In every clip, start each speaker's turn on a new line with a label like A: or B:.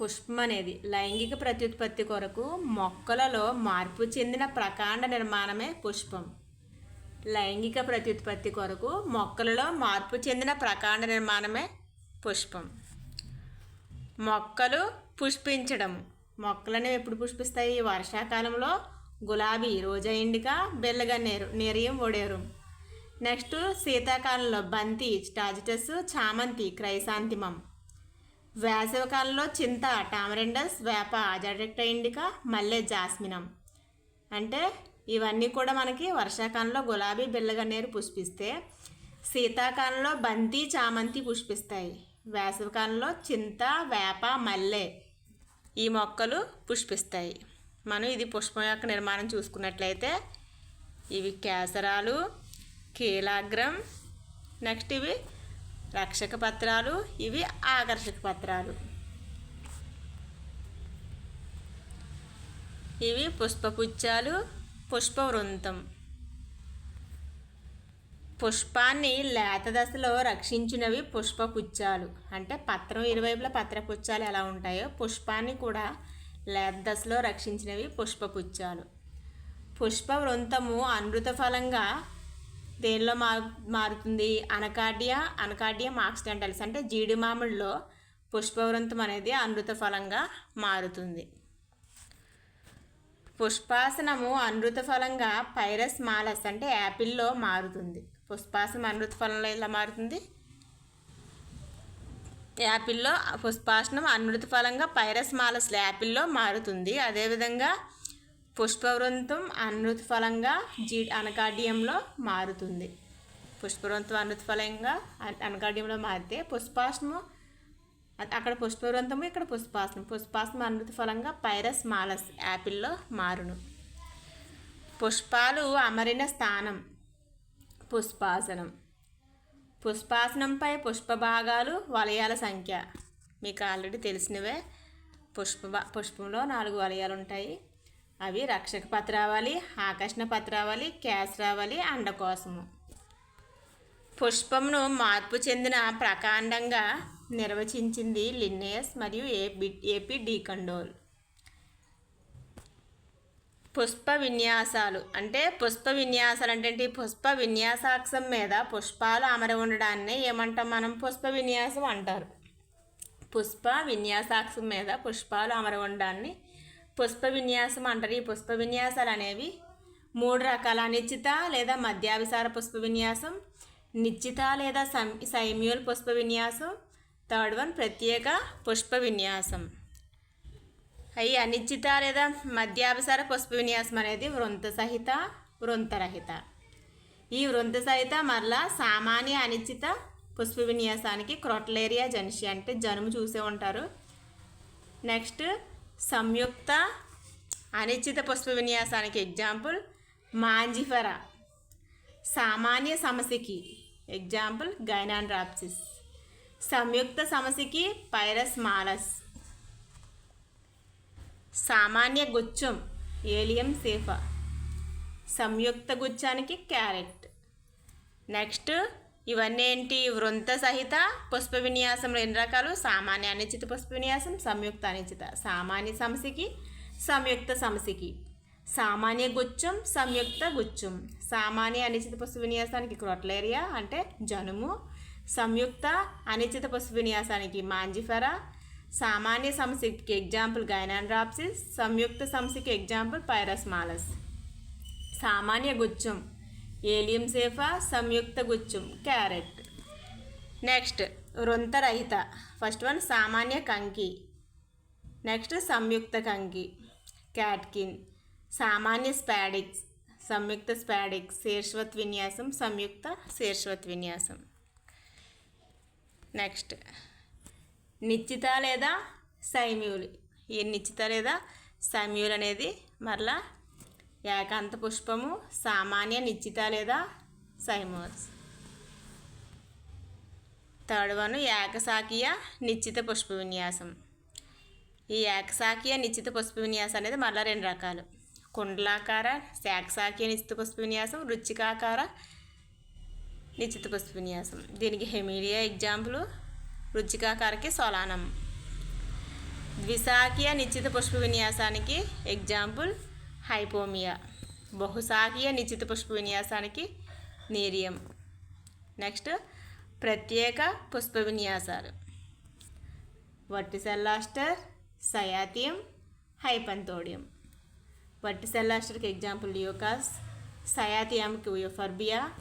A: పుష్పం అనేది లైంగిక ప్రత్యుత్పత్తి కొరకు మొక్కలలో మార్పు చెందిన ప్రకాండ నిర్మాణమే పుష్పం. లైంగిక ప్రత్యుత్పత్తి కొరకు మొక్కలలో మార్పు చెందిన ప్రకాండ నిర్మాణమే పుష్పం. మొక్కలు పుష్పించడం మొక్కలను ఎప్పుడు పుష్పిస్తాయి? వర్షాకాలంలో గులాబీ రోజా ఇండిక బెల్లగన్నేరు నేరియం ఒడేరు. నెక్స్ట్ శీతాకాలంలో బంతి స్టాజిటస్ చామంతి క్రైసాంతిమం. వేసవికాలంలో చింత టామరెండస్ వేప అజాడెక్ట ఇండిక మల్లె జాస్మినం. అంటే ఇవన్నీ కూడా మనకి వర్షాకాలంలో గులాబీ బిల్లగన్నేరు పుష్పిస్తే శీతాకాలంలో బంతి చామంతి పుష్పిస్తాయి. వేసవికాలంలో చింత వేప మల్లె ఈ మొక్కలు పుష్పిస్తాయి. మనం ఇది పుష్పం యొక్క నిర్మాణం చూసుకున్నట్లయితే ఇవి కేసరాలు కీలాగ్రం నెక్స్ట్ ఇవి రక్షక పత్రాలు ఇవి ఆకర్షక పత్రాలు. ఇవి పుష్పపుచ్చాలు పుష్పవృంతం. పుష్పాన్ని లేత దశలో రక్షించినవి పుష్పపుచ్చాలు. అంటే పత్రం ఇరువైపులా పత్రపుచ్చాలు ఎలా ఉంటాయో పుష్పాన్ని కూడా లేత దశలో రక్షించినవి పుష్పపుచ్చాలు. పుష్పవృంతము అనృత ఫలంగా దేనిలో మారు మారుతుంది? అనకాడియా అనకాడియా ఆక్సిడెంటల్స్ అంటే జీడి మామిడిలో పుష్పవృంతం అనేది అనృత ఫలంగా మారుతుంది. పుష్పాసనము అనృత ఫలంగా పైరస్ మాలస్ అంటే యాపిల్లో మారుతుంది. పుష్పాసనం అనృత ఫలంలో ఎలా మారుతుంది? యాపిల్లో పుష్పాసనం అనృత ఫలంగా పైరస్ మాలస్ యాపిల్లో మారుతుంది. అదేవిధంగా పుష్పవృంతం అనృతఫలంగా జీ అనకాడ్యంలో మారుతుంది. పుష్పవృంతం అనృతఫలంగా అనకాడ్యంలో మారితే పుష్పాసనము అక్కడ పుష్పవృంతము ఇక్కడ పుష్పాసనం పుష్పాసనం అనృతఫలంగా పైరస్ మాలస్ యాపిల్లో మారును. పుష్పాలు అమరిన స్థానం పుష్పాసనం. పుష్పాసనంపై పుష్ప భాగాలు వలయాల సంఖ్య. మీకు ఆల్రెడీ తెలిసినవే. పుష్ప పుష్పంలో నాలుగు వలయాలు ఉంటాయి అవి రక్షక పత్రావళి ఆకర్షణ పత్రావళి కేసరావళి అండకోశము పుష్పమును మార్పు చెందిన ప్రకాండంగా నిర్వచించింది లిన్నేయస్ మరియు ఏపీ ఏపీ డీకండోల్ పుష్ప విన్యాసాలు అంటే పుష్ప విన్యాసాలు అంటే పుష్ప విన్యాసాక్షం మీద పుష్పాలు అమర ఉండడాన్ని ఏమంటాం మనం? పుష్ప విన్యాసం అంటారు. పుష్ప విన్యాసాక్షం మీద పుష్పాలు అమర ఉండడాన్ని పుష్ప విన్యాసం అంటారు ఈ పుష్ప విన్యాసాలు అనేవి మూడు రకాల అనిశ్చిత లేదా మధ్యాభిసార పుష్ప విన్యాసం నిశ్చిత లేదా సైమ్యూల్ పుష్ప విన్యాసం థర్డ్ వన్ ప్రత్యేక పుష్ప విన్యాసం అయ్యి అనిశ్చిత లేదా మధ్యాభిసార పుష్ప విన్యాసం అనేది వృంత సహిత వృంతరహిత. ఈ వృంత సహిత మరలా సామాన్య అనిశ్చిత పుష్ప విన్యాసానికి క్రొటలేరియా జనిషి అంటే జనుము చూసే ఉంటారు. నెక్స్ట్ సంయుక్త అనిశ్చిత పుష్ప విన్యాసానికి ఎగ్జాంపుల్ మాంజిఫరా. సామాన్య సమస్యకి ఎగ్జాంపుల్ గైనాండ్రాప్సిస్ సంయుక్త సమస్యకి పైరస్ మాలస్. సామాన్య గుచ్చం ఏలియం సేఫా. సంయుక్త గుచ్చానికి క్యారెట్. నెక్స్ట్ ఇవన్నీ ఏంటి వృంత సహిత పుష్ప విన్యాసం రెండు రకాలు? సామాన్య అనిశ్చిత పుష్ప విన్యాసం సంయుక్త అనిశ్చిత. సామాన్య సమసికి సంయుక్త సమసికి. సామాన్య గుచ్చం సంయుక్త గుచ్చం. సామాన్య అనిశ్చిత పుష్ప విన్యాసానికి క్రొట్లేరియా అంటే జనుము. సంయుక్త అనిశ్చిత పుష్ప విన్యాసానికి మాంజిఫెరా. సామాన్య సమసికి ఎగ్జాంపుల్ గైనాండ్రాప్సిస్. సంయుక్త సమసికి ఎగ్జాంపుల్ పైరస్ మాలస్ సామాన్య గుచ్చం. ఏలియం సేఫా సంయుక్త గుచ్చం క్యారెట్. నెక్స్ట్ వృంతరహిత ఫస్ట్ వన్ సామాన్య కంకి. నెక్స్ట్ సంయుక్త కంకి. క్యాట్కిన్. సామాన్య స్పాడిక్స్. సంయుక్త స్పాడిక్స్. శీర్షవత్ విన్యాసం సంయుక్త శీర్షవత్ విన్యాసం. నెక్స్ట్ నిశ్చిత లేదా సైమ్యూల్. ఈ నిశ్చిత లేదా సైమ్యూల్ అనేది మరలా ఏకాంత పుష్పము సామాన్య నిశ్చిత లేదా సైమోస్. థర్డ్ వన్ ఏకశాకీయ నిశ్చిత పుష్ప విన్యాసం. ఈ ఏకశాకీయ నిశ్చిత పుష్ప విన్యాసం అనేది మళ్ళీ రెండు రకాలు. కుండలాకార ఏకశాకీయ నిశ్చిత పుష్ప విన్యాసం రుచికాకార నిశ్చిత పుష్ప విన్యాసం. దీనికి హెమీలియా ఎగ్జాంపుల్ రుచికాకారకి సోలానం. ద్విశాఖీయ నిశ్చిత పుష్ప విన్యాసానికి ఎగ్జాంపుల్ హైపోమియా. బహుశాఖీయ నిశ్చిత పుష్ప విన్యాసానికి నీరియం. నెక్స్ట్ ప్రత్యేక పుష్ప విన్యాసాలు. వర్టిసెల్లాస్టర్ సయాతియం హైపంతోడియం. వర్టిసెల్లాస్టర్కి ఎగ్జాంపుల్ లియోకాస్ సయాతియంకి యూఫర్బియా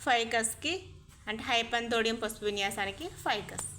A: ఫైకస్కి అంటే హైపంతోడియం పుష్ప విన్యాసానికి ఫైకస్.